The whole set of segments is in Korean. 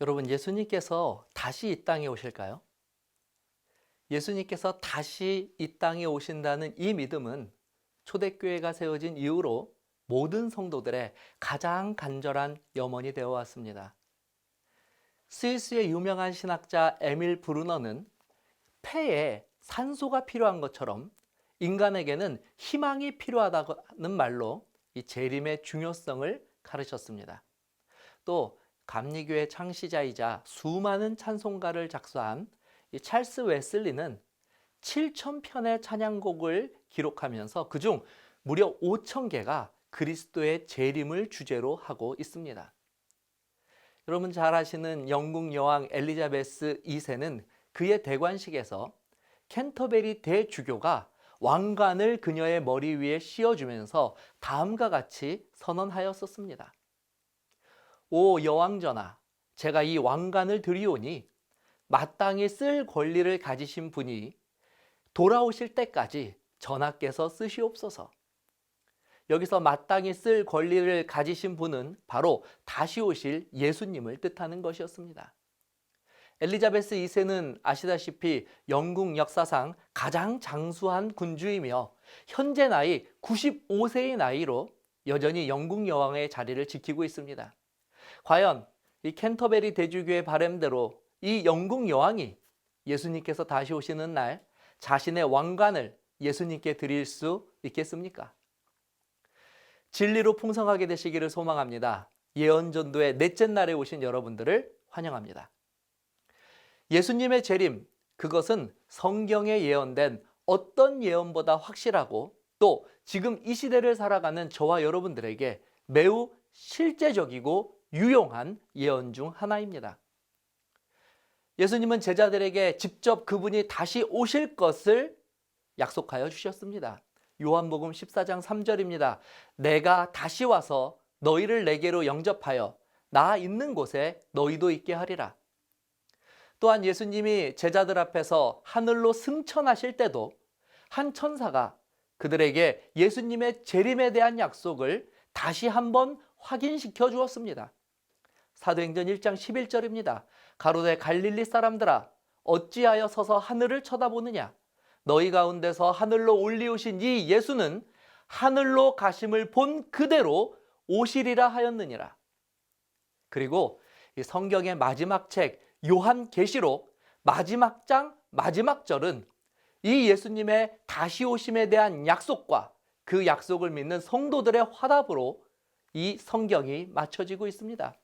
여러분, 예수님께서 다시 이 땅에 오실까요? 예수님께서 다시 이 땅에 오신다는 이 믿음은 초대교회가 세워진 이후로 모든 성도들의 가장 간절한 염원이 되어 왔습니다. 스위스의 유명한 신학자 에밀 브루너는 폐에 산소가 필요한 것처럼 인간에게는 희망이 필요하다는 말로 이 재림의 중요성을 가르쳤습니다. 또 감리교회 창시자이자 수많은 찬송가를 작사한 이 찰스 웨슬리는 7천 편의 찬양곡을 기록하면서 그중 무려 5천 개가 그리스도의 재림을 주제로 하고 있습니다. 여러분 잘 아시는 영국 여왕 엘리자베스 2세는 그의 대관식에서 캔터베리 대주교가 왕관을 그녀의 머리 위에 씌워주면서 다음과 같이 선언하였었습니다. 오 여왕전하, 제가 이 왕관을 드리오니 마땅히 쓸 권리를 가지신 분이 돌아오실 때까지 전하께서 쓰시옵소서. 여기서 마땅히 쓸 권리를 가지신 분은 바로 다시 오실 예수님을 뜻하는 것이었습니다. 엘리자베스 2세는 아시다시피 영국 역사상 가장 장수한 군주이며 현재 나이 95세의 나이로 여전히 영국 여왕의 자리를 지키고 있습니다. 과연 이 캔터베리 대주교의 바램대로 이 영국 여왕이 예수님께서 다시 오시는 날 자신의 왕관을 예수님께 드릴 수 있겠습니까? 진리로 풍성하게 되시기를 소망합니다. 예언전도의 넷째 날에 오신 여러분들을 환영합니다. 예수님의 재림, 그것은 성경에 예언된 어떤 예언보다 확실하고 또 지금 이 시대를 살아가는 저와 여러분들에게 매우 실제적이고 유용한 예언 중 하나입니다. 예수님은 제자들에게 직접 그분이 다시 오실 것을 약속하여 주셨습니다. 요한복음 14장 3절입니다. 내가 다시 와서 너희를 내게로 영접하여 나 있는 곳에 너희도 있게 하리라. 또한 예수님이 제자들 앞에서 하늘로 승천하실 때도 한 천사가 그들에게 예수님의 재림에 대한 약속을 다시 한번 확인시켜 주었습니다. 사도행전 1장 11절입니다. 가로되 갈릴리 사람들아 어찌하여 서서 하늘을 쳐다보느냐 너희 가운데서 하늘로 올리우신 이 예수는 하늘로 가심을 본 그대로 오시리라 하였느니라. 그리고 이 성경의 마지막 책 요한 계시록 마지막 장 마지막 절은 이 예수님의 다시 오심에 대한 약속과 그 약속을 믿는 성도들의 화답으로 이 성경이 맞춰지고 있습니다.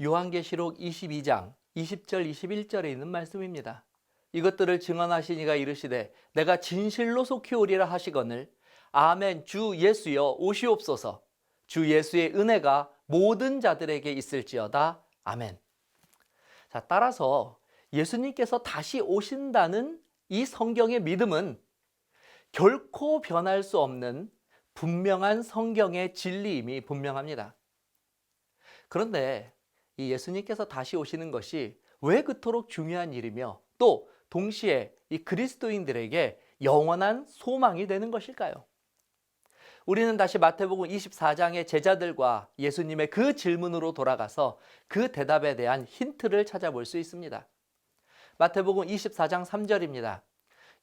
요한계시록 22장 20절 21절에 있는 말씀입니다. 이것들을 증언하신 이가 이르시되 내가 진실로 속히 오리라 하시거늘 아멘 주 예수여 오시옵소서 주 예수의 은혜가 모든 자들에게 있을지어다 아멘. 자, 따라서 예수님께서 다시 오신다는 이 성경의 믿음은 결코 변할 수 없는 분명한 성경의 진리임이 분명합니다. 그런데 이 예수님께서 다시 오시는 것이 왜 그토록 중요한 일이며 또 동시에 이 그리스도인들에게 영원한 소망이 되는 것일까요? 우리는 다시 마태복음 24장의 제자들과 예수님의 그 질문으로 돌아가서 그 대답에 대한 힌트를 찾아볼 수 있습니다. 마태복음 24장 3절입니다.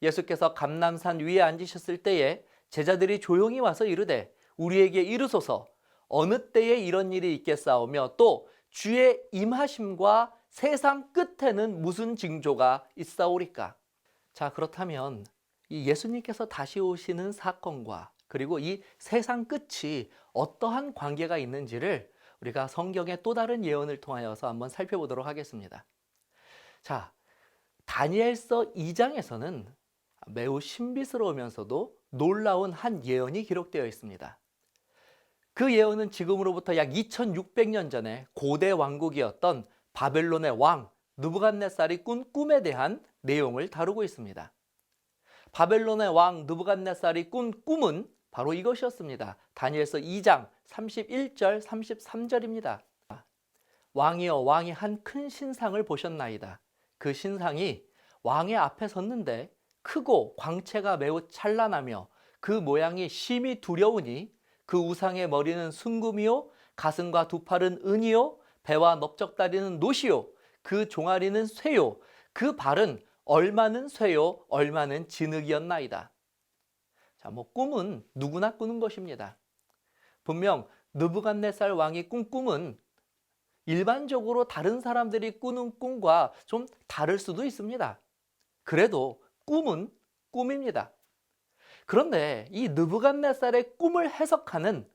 예수께서 감남산 위에 앉으셨을 때에 제자들이 조용히 와서 이르되 우리에게 이르소서 어느 때에 이런 일이 있겠사오며 또 주의 임하심과 세상 끝에는 무슨 징조가 있사오리까? 자, 그렇다면 이 예수님께서 다시 오시는 사건과 그리고 이 세상 끝이 어떠한 관계가 있는지를 우리가 성경의 또 다른 예언을 통하여서 한번 살펴보도록 하겠습니다. 자, 다니엘서 2장에서는 매우 신비스러우면서도 놀라운 한 예언이 기록되어 있습니다. 그 예언은 지금으로부터 약 2600년 전에 고대 왕국이었던 바벨론의 왕 누부갓네살이 꾼 꿈에 대한 내용을 다루고 있습니다. 바벨론의 왕 누부갓네살이 꾼 꿈은 바로 이것이었습니다. 다니엘서 2장 31절 33절입니다. 왕이여 왕이 한 큰 신상을 보셨나이다. 그 신상이 왕의 앞에 섰는데 크고 광채가 매우 찬란하며 그 모양이 심히 두려우니 그 우상의 머리는 순금이요 가슴과 두 팔은 은이요 배와 넓적다리는 노시요 그 종아리는 쇠요 그 발은 얼마는 쇠요 얼마는 진흙이었나이다. 자, 뭐 꿈은 누구나 꾸는 것입니다. 분명 느부갓네살 왕이 꾼 꿈은 일반적으로 다른 사람들이 꾸는 꿈과 좀 다를 수도 있습니다. 그래도 꿈은 꿈입니다. 그런데 이 느부갓네살의 꿈을 해석하는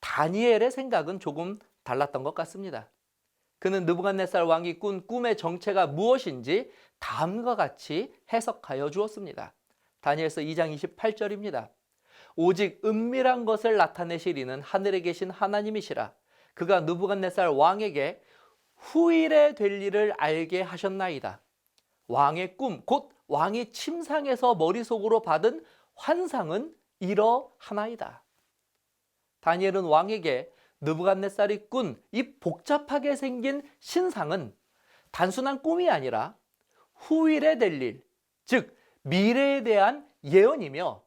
다니엘의 생각은 조금 달랐던 것 같습니다. 그는 느부갓네살 왕이 꾼 꿈의 정체가 무엇인지 다음과 같이 해석하여 주었습니다. 다니엘서 2장 28절입니다. 오직 은밀한 것을 나타내시리는 하늘에 계신 하나님이시라. 그가 느부갓네살 왕에게 후일에 될 일을 알게 하셨나이다. 왕의 꿈, 곧 왕이 침상에서 머릿속으로 받은 환상은 이러하나이다. 다니엘은 왕에게 느부갓네살이 꾼 이 복잡하게 생긴 신상은 단순한 꿈이 아니라 후일에 될 일, 즉 미래에 대한 예언이며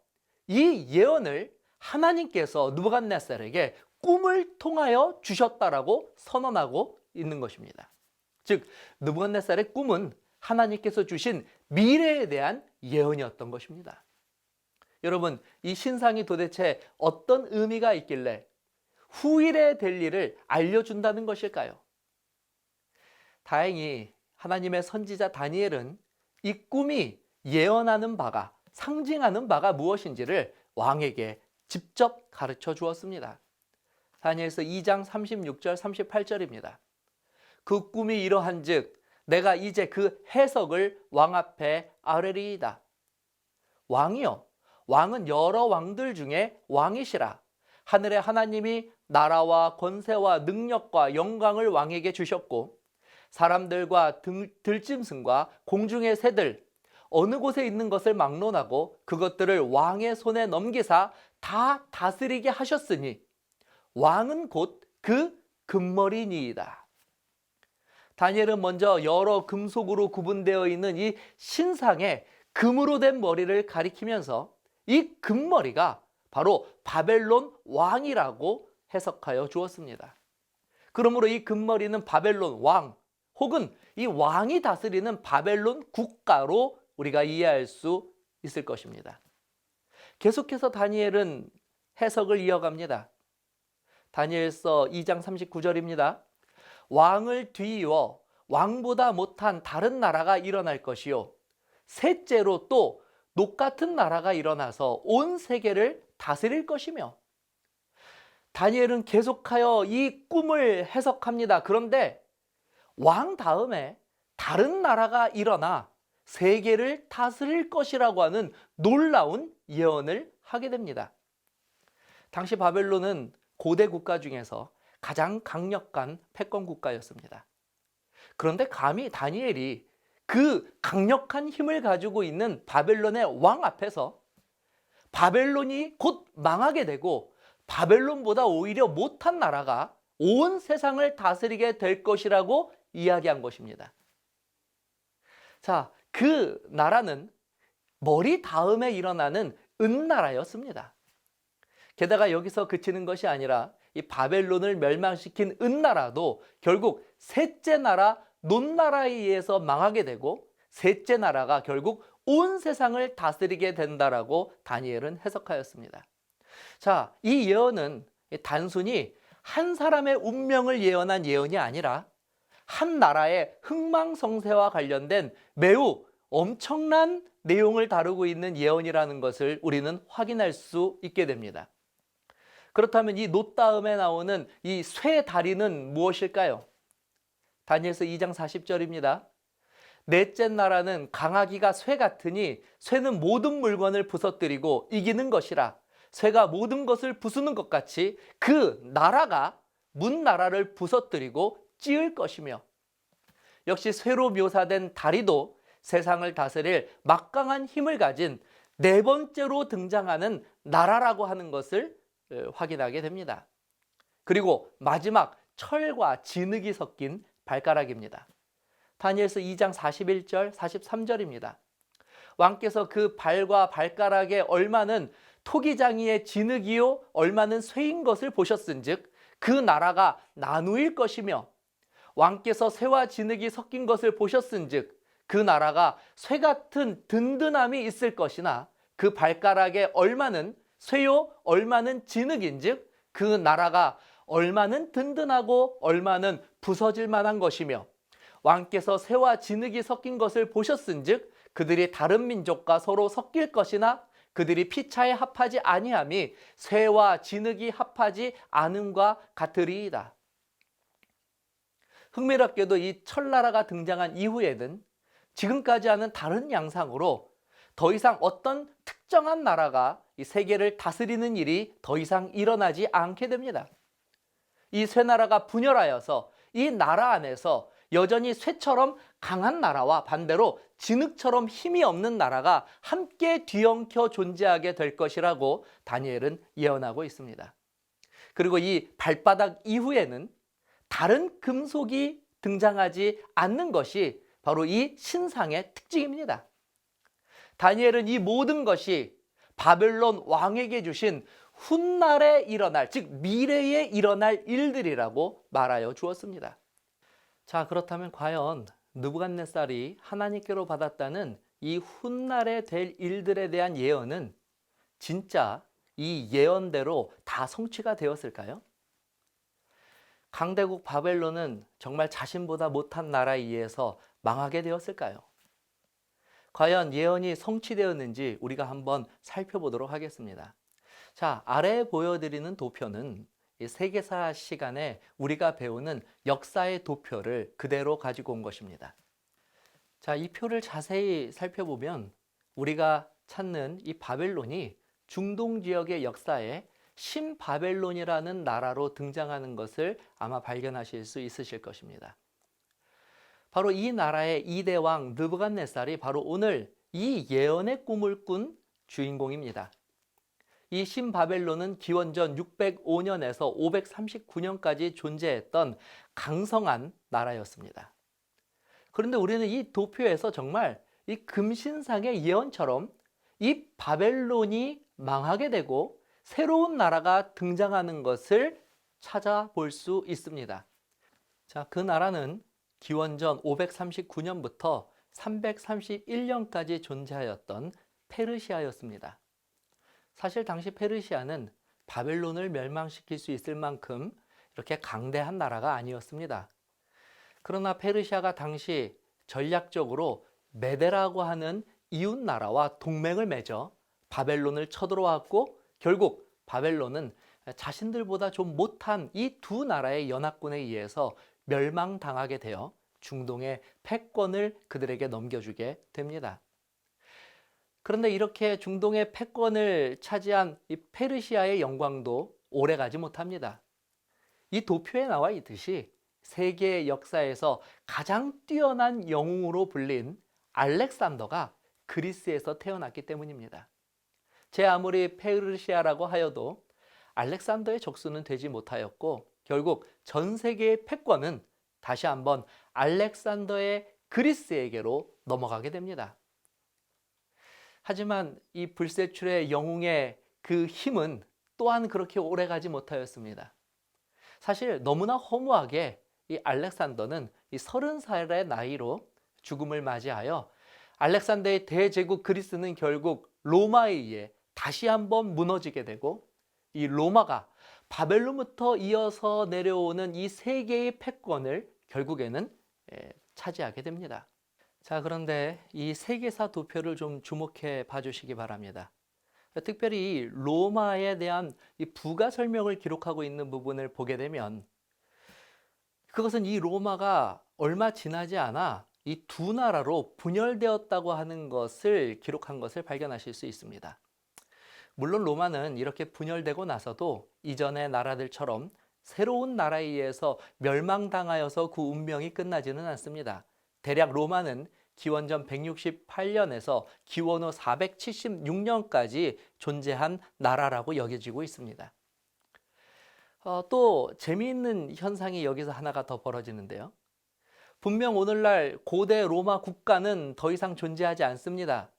이 예언을 하나님께서 느부갓네살에게 꿈을 통하여 주셨다라고 선언하고 있는 것입니다. 즉 느부갓네살의 꿈은 하나님께서 주신 미래에 대한 예언이었던 것입니다. 여러분, 이 신상이 도대체 어떤 의미가 있길래 후일에 될 일을 알려준다는 것일까요? 다행히 하나님의 선지자 다니엘은 이 꿈이 예언하는 바가, 상징하는 바가 무엇인지를 왕에게 직접 가르쳐 주었습니다. 다니엘서 2장 36절 38절입니다. 그 꿈이 이러한 즉 내가 이제 그 해석을 왕 앞에 아뢰리이다. 왕이요 왕은 여러 왕들 중에 왕이시라. 하늘의 하나님이 나라와 권세와 능력과 영광을 왕에게 주셨고 사람들과 등, 들짐승과 공중의 새들 어느 곳에 있는 것을 막론하고 그것들을 왕의 손에 넘기사 다 다스리게 하셨으니 왕은 곧 그 금머리니이다. 다니엘은 먼저 여러 금속으로 구분되어 있는 이 신상의 금으로 된 머리를 가리키면서 이 금머리가 바로 바벨론 왕이라고 해석하여 주었습니다. 그러므로 이 금머리는 바벨론 왕 혹은 이 왕이 다스리는 바벨론 국가로 우리가 이해할 수 있을 것입니다. 계속해서 다니엘은 해석을 이어갑니다. 다니엘서 2장 39절입니다. 왕을 뒤이어 왕보다 못한 다른 나라가 일어날 것이요. 셋째로 또 녹 같은 나라가 일어나서 온 세계를 다스릴 것이며 다니엘은 계속하여 이 꿈을 해석합니다. 그런데 왕 다음에 다른 나라가 일어나 세계를 다스릴 것이라고 하는 놀라운 예언을 하게 됩니다. 당시 바벨론은 고대 국가 중에서 가장 강력한 패권 국가였습니다. 그런데 감히 다니엘이 그 강력한 힘을 가지고 있는 바벨론의 왕 앞에서 바벨론이 곧 망하게 되고 바벨론보다 오히려 못한 나라가 온 세상을 다스리게 될 것이라고 이야기한 것입니다. 자, 그 나라는 머리 다음에 일어나는 은나라였습니다. 게다가 여기서 그치는 것이 아니라 이 바벨론을 멸망시킨 은나라도 결국 셋째 나라 논나라에 의해서 망하게 되고 셋째 나라가 결국 온 세상을 다스리게 된다라고 다니엘은 해석하였습니다. 자, 이 예언은 단순히 한 사람의 운명을 예언한 예언이 아니라 한 나라의 흥망성쇠와 관련된 매우 엄청난 내용을 다루고 있는 예언이라는 것을 우리는 확인할 수 있게 됩니다. 그렇다면 이 노 다음에 나오는 이 쇠 다리는 무엇일까요? 다니엘서 2장 40절입니다. 넷째 나라는 강하기가 쇠 같으니 쇠는 모든 물건을 부서뜨리고 이기는 것이라 쇠가 모든 것을 부수는 것 같이 그 나라가 문 나라를 부서뜨리고 찌을 것이며 역시 쇠로 묘사된 다리도 세상을 다스릴 막강한 힘을 가진 네 번째로 등장하는 나라라고 하는 것을 확인하게 됩니다. 그리고 마지막 철과 진흙이 섞인 발가락입니다. 다니엘서 2장 41절, 43절입니다. 왕께서 그 발과 발가락에 얼마는 토기장이의 진흙이요 얼마는 쇠인 것을 보셨은즉 그 나라가 나누일 것이며 왕께서 쇠와 진흙이 섞인 것을 보셨은즉 그 나라가 쇠 같은 든든함이 있을 것이나 그 발가락에 얼마는 쇠요 얼마는 진흙인즉 그 나라가 얼마는 든든하고 얼마는 부서질 만한 것이며 왕께서 쇠와 진흙이 섞인 것을 보셨은즉 그들이 다른 민족과 서로 섞일 것이나 그들이 피차에 합하지 아니함이 쇠와 진흙이 합하지 않음과 같으리이다. 흥미롭게도 이 철나라가 등장한 이후에는 지금까지와는 다른 양상으로 더 이상 어떤 특정한 나라가 이 세계를 다스리는 일이 더 이상 일어나지 않게 됩니다. 이 쇠나라가 분열하여서 이 나라 안에서 여전히 쇠처럼 강한 나라와 반대로 진흙처럼 힘이 없는 나라가 함께 뒤엉켜 존재하게 될 것이라고 다니엘은 예언하고 있습니다. 그리고 이 발바닥 이후에는 다른 금속이 등장하지 않는 것이 바로 이 신상의 특징입니다. 다니엘은 이 모든 것이 바벨론 왕에게 주신 훗날에 일어날, 즉 미래에 일어날 일들이라고 말하여 주었습니다. 자, 그렇다면 과연 느부갓네살이 하나님께로 받았다는 이 훗날에 될 일들에 대한 예언은 진짜 이 예언대로 다 성취가 되었을까요? 강대국 바벨론은 정말 자신보다 못한 나라에 의해서 망하게 되었을까요? 과연 예언이 성취되었는지 우리가 한번 살펴보도록 하겠습니다. 자, 아래에 보여드리는 도표는 이 세계사 시간에 우리가 배우는 역사의 도표를 그대로 가지고 온 것입니다. 자, 이 표를 자세히 살펴보면 우리가 찾는 이 바벨론이 중동 지역의 역사에 신바벨론이라는 나라로 등장하는 것을 아마 발견하실 수 있으실 것입니다. 바로 이 나라의 이대 왕 느부갓네살이 바로 오늘 이 예언의 꿈을 꾼 주인공입니다. 이 신바벨론은 기원전 605년에서 539년까지 존재했던 강성한 나라였습니다. 그런데 우리는 이 도표에서 정말 이 금신상의 예언처럼 이 바벨론이 망하게 되고 새로운 나라가 등장하는 것을 찾아볼 수 있습니다. 자, 그 나라는 기원전 539년부터 331년까지 존재하였던 페르시아였습니다. 사실 당시 페르시아는 바벨론을 멸망시킬 수 있을 만큼 이렇게 강대한 나라가 아니었습니다. 그러나 페르시아가 당시 전략적으로 메데라고 하는 이웃 나라와 동맹을 맺어 바벨론을 쳐들어왔고 결국 바벨론은 자신들보다 좀 못한 이 두 나라의 연합군에 의해서 멸망당하게 되어 중동의 패권을 그들에게 넘겨주게 됩니다. 그런데 이렇게 중동의 패권을 차지한 이 페르시아의 영광도 오래 가지 못합니다. 이 도표에 나와 있듯이 세계 역사에서 가장 뛰어난 영웅으로 불린 알렉산더가 그리스에서 태어났기 때문입니다. 제 아무리 페르시아라고 하여도 알렉산더의 적수는 되지 못하였고 결국 전 세계의 패권은 다시 한번 알렉산더의 그리스에게로 넘어가게 됩니다. 하지만 이 불세출의 영웅의 그 힘은 또한 그렇게 오래 가지 못하였습니다. 사실 너무나 허무하게 이 알렉산더는 이 서른 살의 나이로 죽음을 맞이하여 알렉산더의 대제국 그리스는 결국 로마에 의해 다시 한번 무너지게 되고 이 로마가 바벨론부터 이어서 내려오는 이 세계의 패권을 결국에는 차지하게 됩니다. 자, 그런데 이 세계사 도표를 좀 주목해 봐주시기 바랍니다. 특별히 로마에 대한 이 부가 설명을 기록하고 있는 부분을 보게 되면 그것은 이 로마가 얼마 지나지 않아 이 두 나라로 분열되었다고 하는 것을 기록한 것을 발견하실 수 있습니다. 물론 로마는 이렇게 분열되고 나서도 이전의 나라들처럼 새로운 나라에 의해서 멸망당하여서 그 운명이 끝나지는 않습니다. 대략 로마는 기원전 168년에서 기원 후 476년까지 존재한 나라라고 여겨지고 있습니다. 어, 또 재미있는 현상이 여기서 하나가 더 벌어지는데요. 분명 오늘날 고대 로마 국가는 더 이상 존재하지 않습니다.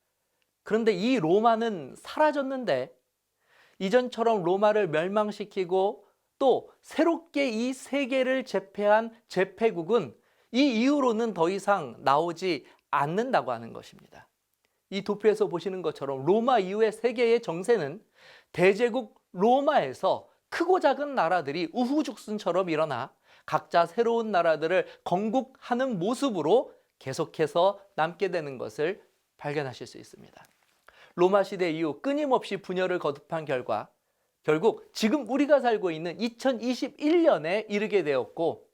그런데 이 로마는 사라졌는데 이전처럼 로마를 멸망시키고 또 새롭게 이 세계를 제패한 제패국은 이 이후로는 더 이상 나오지 않는다고 하는 것입니다. 이 도표에서 보시는 것처럼 로마 이후의 세계의 정세는 대제국 로마에서 크고 작은 나라들이 우후죽순처럼 일어나 각자 새로운 나라들을 건국하는 모습으로 계속해서 남게 되는 것을 발견하실 수 있습니다. 로마 시대 이후 끊임없이 분열을 거듭한 결과 결국 지금 우리가 살고 있는 2021년에 이르게 되었고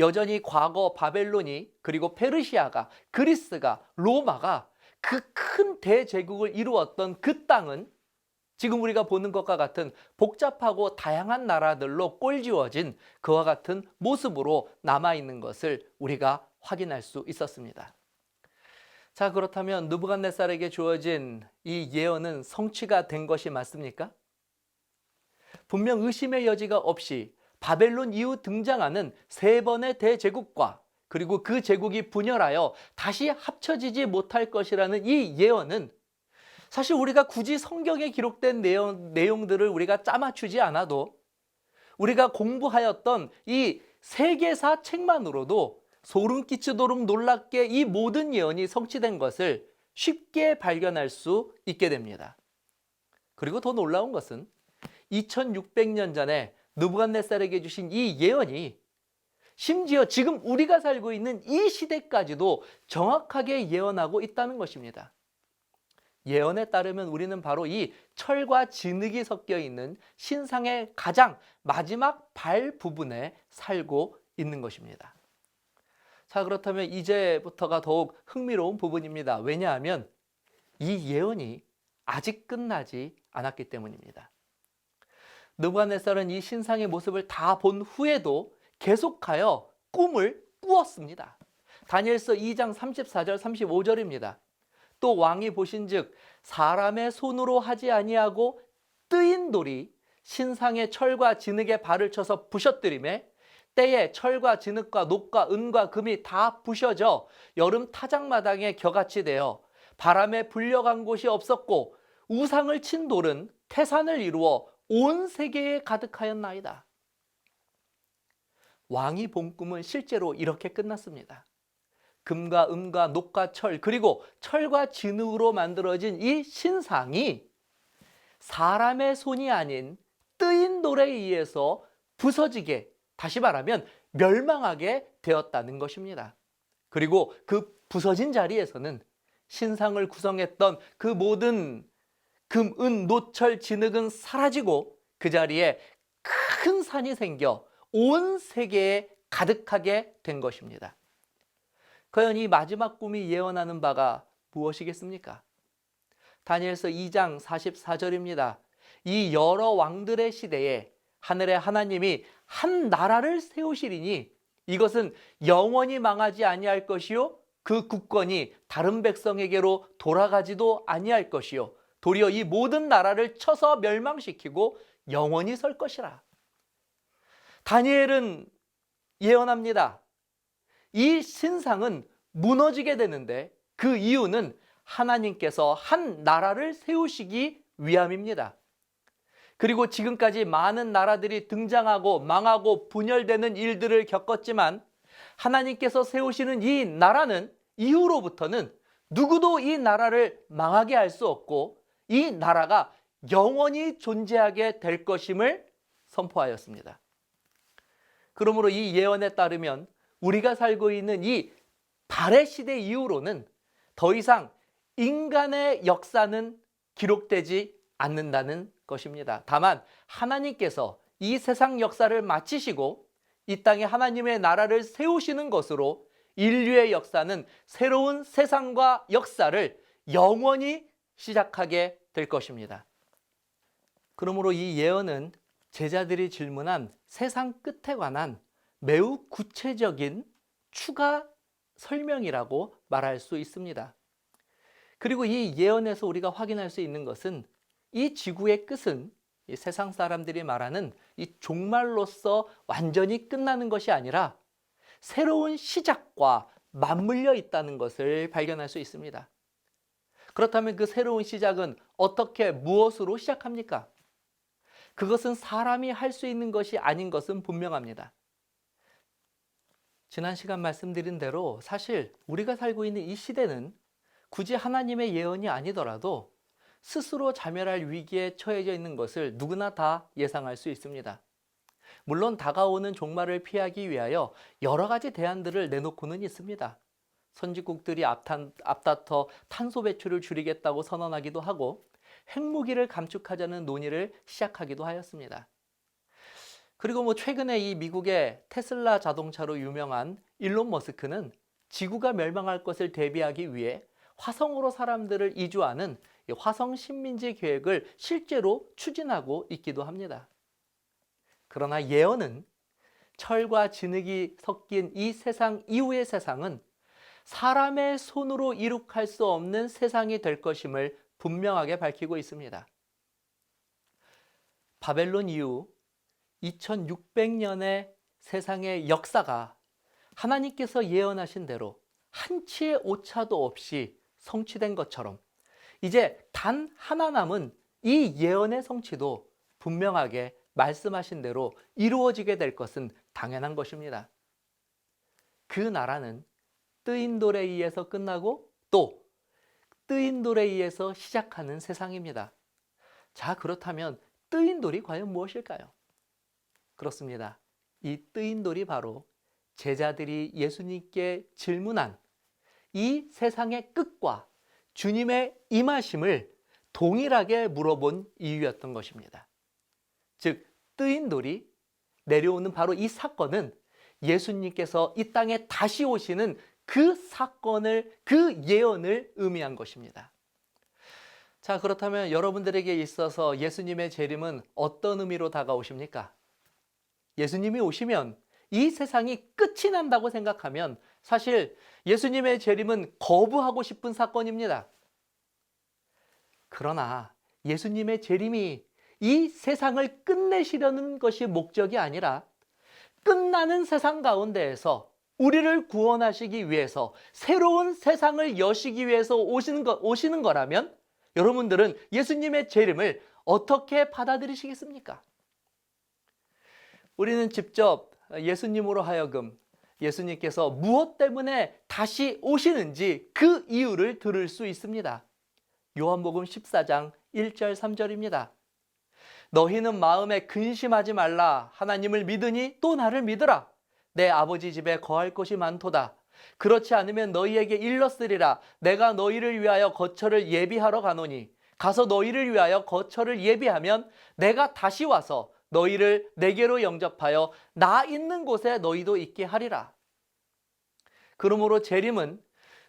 여전히 과거 바벨론이 그리고 페르시아가 그리스가 로마가 그 큰 대제국을 이루었던 그 땅은 지금 우리가 보는 것과 같은 복잡하고 다양한 나라들로 꼴지워진 그와 같은 모습으로 남아 있는 것을 우리가 확인할 수 있었습니다. 자, 그렇다면 느부갓네살에게 주어진 이 예언은 성취가 된 것이 맞습니까? 분명 의심의 여지가 없이 바벨론 이후 등장하는 세 번의 대제국과 그리고 그 제국이 분열하여 다시 합쳐지지 못할 것이라는 이 예언은 사실 우리가 굳이 성경에 기록된 내용, 내용들을 우리가 짜맞추지 않아도 우리가 공부하였던 이 세계사 책만으로도 소름 끼치도록 놀랍게 이 모든 예언이 성취된 것을 쉽게 발견할 수 있게 됩니다. 그리고 더 놀라운 것은 2600년 전에 느부갓네살에게 주신 이 예언이 심지어 지금 우리가 살고 있는 이 시대까지도 정확하게 예언하고 있다는 것입니다. 예언에 따르면 우리는 바로 이 철과 진흙이 섞여 있는 신상의 가장 마지막 발 부분에 살고 있는 것입니다. 자, 그렇다면 이제부터가 더욱 흥미로운 부분입니다. 왜냐하면 이 예언이 아직 끝나지 않았기 때문입니다. 느부갓네살은 이 신상의 모습을 다 본 후에도 계속하여 꿈을 꾸었습니다. 다니엘서 2장 34절 35절입니다. 또 왕이 보신즉 사람의 손으로 하지 아니하고 뜨인 돌이 신상의 철과 진흙에 발을 쳐서 부셔뜨림에 때에 철과 진흙과 녹과 은과 금이 다 부셔져 여름 타작마당에 겨같이 되어 바람에 불려간 곳이 없었고 우상을 친 돌은 태산을 이루어 온 세계에 가득하였나이다. 왕이 본 꿈은 실제로 이렇게 끝났습니다. 금과 음과 녹과 철 그리고 철과 진흙으로 만들어진 이 신상이 사람의 손이 아닌 뜨인 돌에 의해서 부서지게 다시 말하면 멸망하게 되었다는 것입니다. 그리고 그 부서진 자리에서는 신상을 구성했던 그 모든 금, 은, 노철, 진흙은 사라지고 그 자리에 큰 산이 생겨 온 세계에 가득하게 된 것입니다. 과연 이 마지막 꿈이 예언하는 바가 무엇이겠습니까? 다니엘서 2장 44절입니다. 이 여러 왕들의 시대에 하늘의 하나님이 한 나라를 세우시리니 이것은 영원히 망하지 아니할 것이요 그 국권이 다른 백성에게로 돌아가지도 아니할 것이요 도리어 이 모든 나라를 쳐서 멸망시키고 영원히 설 것이라. 다니엘은 예언합니다. 이 신상은 무너지게 되는데 그 이유는 하나님께서 한 나라를 세우시기 위함입니다. 그리고 지금까지 많은 나라들이 등장하고 망하고 분열되는 일들을 겪었지만 하나님께서 세우시는 이 나라는 이후로부터는 누구도 이 나라를 망하게 할 수 없고 이 나라가 영원히 존재하게 될 것임을 선포하였습니다. 그러므로 이 예언에 따르면 우리가 살고 있는 이 발해 시대 이후로는 더 이상 인간의 역사는 기록되지 않는다는 것입니다. 다만 하나님께서 이 세상 역사를 마치시고 이 땅에 하나님의 나라를 세우시는 것으로 인류의 역사는 새로운 세상과 역사를 영원히 시작하게 될 것입니다. 그러므로 이 예언은 제자들이 질문한 세상 끝에 관한 매우 구체적인 추가 설명이라고 말할 수 있습니다. 그리고 이 예언에서 우리가 확인할 수 있는 것은 이 지구의 끝은 이 세상 사람들이 말하는 이 종말로서 완전히 끝나는 것이 아니라 새로운 시작과 맞물려 있다는 것을 발견할 수 있습니다. 그렇다면 그 새로운 시작은 어떻게 무엇으로 시작합니까? 그것은 사람이 할 수 있는 것이 아닌 것은 분명합니다. 지난 시간 말씀드린 대로 사실 우리가 살고 있는 이 시대는 굳이 하나님의 예언이 아니더라도 스스로 자멸할 위기에 처해져 있는 것을 누구나 다 예상할 수 있습니다. 물론 다가오는 종말을 피하기 위하여 여러 가지 대안들을 내놓고는 있습니다. 선진국들이 앞탄, 앞다퉈 탄소 배출을 줄이겠다고 선언하기도 하고 핵무기를 감축하자는 논의를 시작하기도 하였습니다. 그리고 뭐 최근에 이 미국의 테슬라 자동차로 유명한 일론 머스크는 지구가 멸망할 것을 대비하기 위해 화성으로 사람들을 이주하는 이 화성 식민지 계획을 실제로 추진하고 있기도 합니다. 그러나 예언은 철과 진흙이 섞인 이 세상 이후의 세상은 사람의 손으로 이룩할 수 없는 세상이 될 것임을 분명하게 밝히고 있습니다. 바벨론 이후 2600년의 세상의 역사가 하나님께서 예언하신 대로 한치의 오차도 없이 성취된 것처럼 이제 단 하나 남은 이 예언의 성취도 분명하게 말씀하신 대로 이루어지게 될 것은 당연한 것입니다. 그 나라는 뜨인 돌에 의해서 끝나고 또 뜨인 돌에 의해서 시작하는 세상입니다. 자, 그렇다면 뜨인 돌이 과연 무엇일까요? 그렇습니다. 이 뜨인 돌이 바로 제자들이 예수님께 질문한 이 세상의 끝과 주님의 임하심을 동일하게 물어본 이유였던 것입니다. 즉, 뜨인 돌이 내려오는 바로 이 사건은 예수님께서 이 땅에 다시 오시는 그 사건을, 그 예언을 의미한 것입니다. 자, 그렇다면 여러분들에게 있어서 예수님의 재림은 어떤 의미로 다가오십니까? 예수님이 오시면 이 세상이 끝이 난다고 생각하면 사실 예수님의 재림은 거부하고 싶은 사건입니다. 그러나 예수님의 재림이 이 세상을 끝내시려는 것이 목적이 아니라 끝나는 세상 가운데에서 우리를 구원하시기 위해서 새로운 세상을 여시기 위해서 오시는, 거, 오시는 거라면 여러분들은 예수님의 재림을 어떻게 받아들이시겠습니까? 우리는 직접 예수님으로 하여금 예수님께서 무엇 때문에 다시 오시는지 그 이유를 들을 수 있습니다. 요한복음 14장 1절 3절입니다. 너희는 마음에 근심하지 말라. 하나님을 믿으니 또 나를 믿으라. 내 아버지 집에 거할 곳이 많도다. 그렇지 않으면 너희에게 일렀으리라. 내가 너희를 위하여 거처를 예비하러 가노니 가서 너희를 위하여 거처를 예비하면 내가 다시 와서 너희를 내게로 영접하여 나 있는 곳에 너희도 있게 하리라. 그러므로 재림은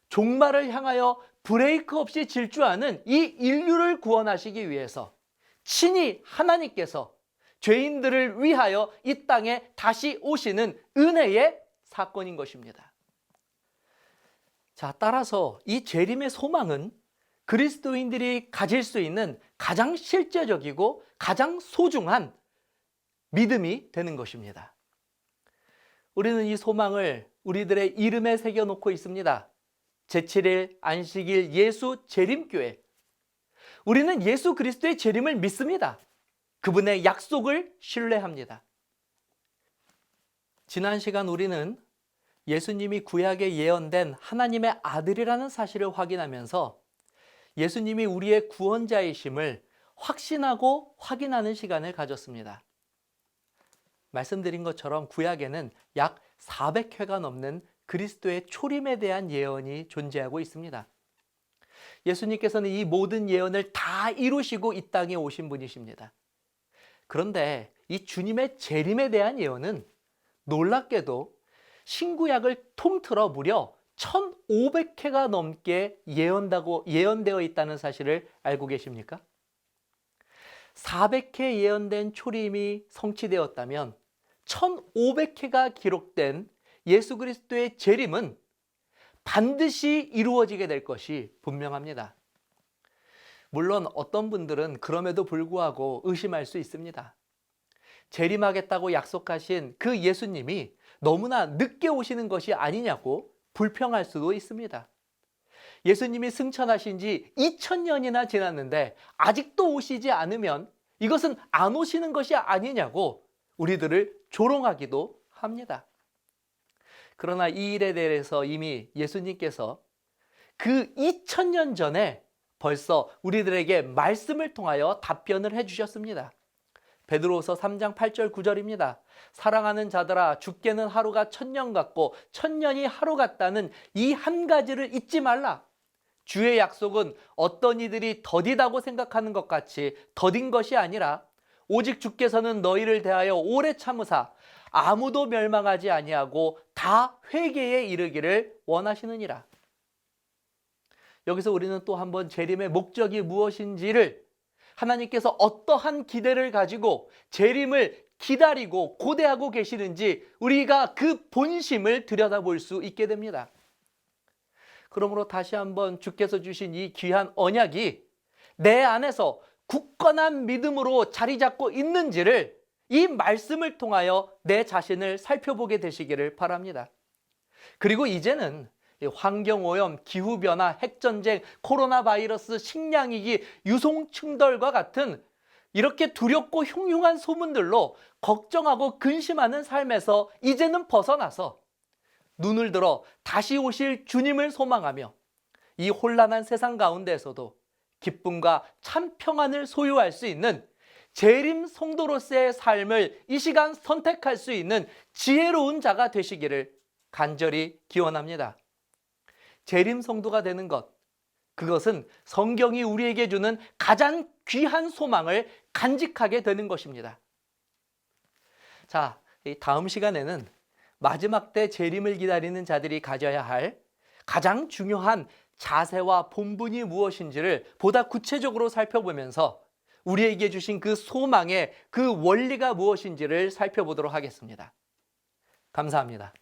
종말을 향하여 브레이크 없이 질주하는 이 인류를 구원하시기 위해서 친히 하나님께서 죄인들을 위하여 이 땅에 다시 오시는 은혜의 사건인 것입니다. 자, 따라서 이 재림의 소망은 그리스도인들이 가질 수 있는 가장 실제적이고 가장 소중한 믿음이 되는 것입니다. 우리는 이 소망을 우리들의 이름에 새겨놓고 있습니다. 제7일 안식일 예수 재림교회. 우리는 예수 그리스도의 재림을 믿습니다. 그분의 약속을 신뢰합니다. 지난 시간 우리는 예수님이 구약에 예언된 하나님의 아들이라는 사실을 확인하면서 예수님이 우리의 구원자이심을 확신하고 확인하는 시간을 가졌습니다. 말씀드린 것처럼 구약에는 약 400회가 넘는 그리스도의 초림에 대한 예언이 존재하고 있습니다. 예수님께서는 이 모든 예언을 다 이루시고 이 땅에 오신 분이십니다. 그런데 이 주님의 재림에 대한 예언은 놀랍게도 신구약을 통틀어 무려 1500회가 넘게 예언다고 예언되어 있다는 사실을 알고 계십니까? 400회 예언된 초림이 성취되었다면 1500회가 기록된 예수 그리스도의 재림은 반드시 이루어지게 될 것이 분명합니다. 물론 어떤 분들은 그럼에도 불구하고 의심할 수 있습니다. 재림하겠다고 약속하신 그 예수님이 너무나 늦게 오시는 것이 아니냐고 불평할 수도 있습니다. 예수님이 승천하신 지 2000년이나 지났는데 아직도 오시지 않으면 이것은 안 오시는 것이 아니냐고 우리들을 조롱하기도 합니다. 그러나 이 일에 대해서 이미 예수님께서 그 2000년 전에 벌써 우리들에게 말씀을 통하여 답변을 해 주셨습니다. 베드로후서 3장 8절 9절입니다. 사랑하는 자들아 죽게는 하루가 천년 같고 천년이 하루 같다는 이 한 가지를 잊지 말라. 주의 약속은 어떤 이들이 더디다고 생각하는 것 같이 더딘 것이 아니라 오직 주께서는 너희를 대하여 오래 참으사 아무도 멸망하지 아니하고 다 회개에 이르기를 원하시느니라. 여기서 우리는 또 한번 재림의 목적이 무엇인지를 하나님께서 어떠한 기대를 가지고 재림을 기다리고 고대하고 계시는지 우리가 그 본심을 들여다볼 수 있게 됩니다. 그러므로 다시 한번 주께서 주신 이 귀한 언약이 내 안에서 굳건한 믿음으로 자리 잡고 있는지를 이 말씀을 통하여 내 자신을 살펴보게 되시기를 바랍니다. 그리고 이제는 이 환경오염, 기후변화, 핵전쟁, 코로나 바이러스, 식량위기, 유송충돌과 같은 이렇게 두렵고 흉흉한 소문들로 걱정하고 근심하는 삶에서 이제는 벗어나서 눈을 들어 다시 오실 주님을 소망하며 이 혼란한 세상 가운데에서도 기쁨과 참 평안을 소유할 수 있는 재림 성도로서의 삶을 이 시간 선택할 수 있는 지혜로운 자가 되시기를 간절히 기원합니다. 재림 성도가 되는 것, 그것은 성경이 우리에게 주는 가장 귀한 소망을 간직하게 되는 것입니다. 자, 이 다음 시간에는 마지막 때 재림을 기다리는 자들이 가져야 할 가장 중요한 자세와 본분이 무엇인지를 보다 구체적으로 살펴보면서 우리에게 주신 그 소망의 그 원리가 무엇인지를 살펴보도록 하겠습니다. 감사합니다.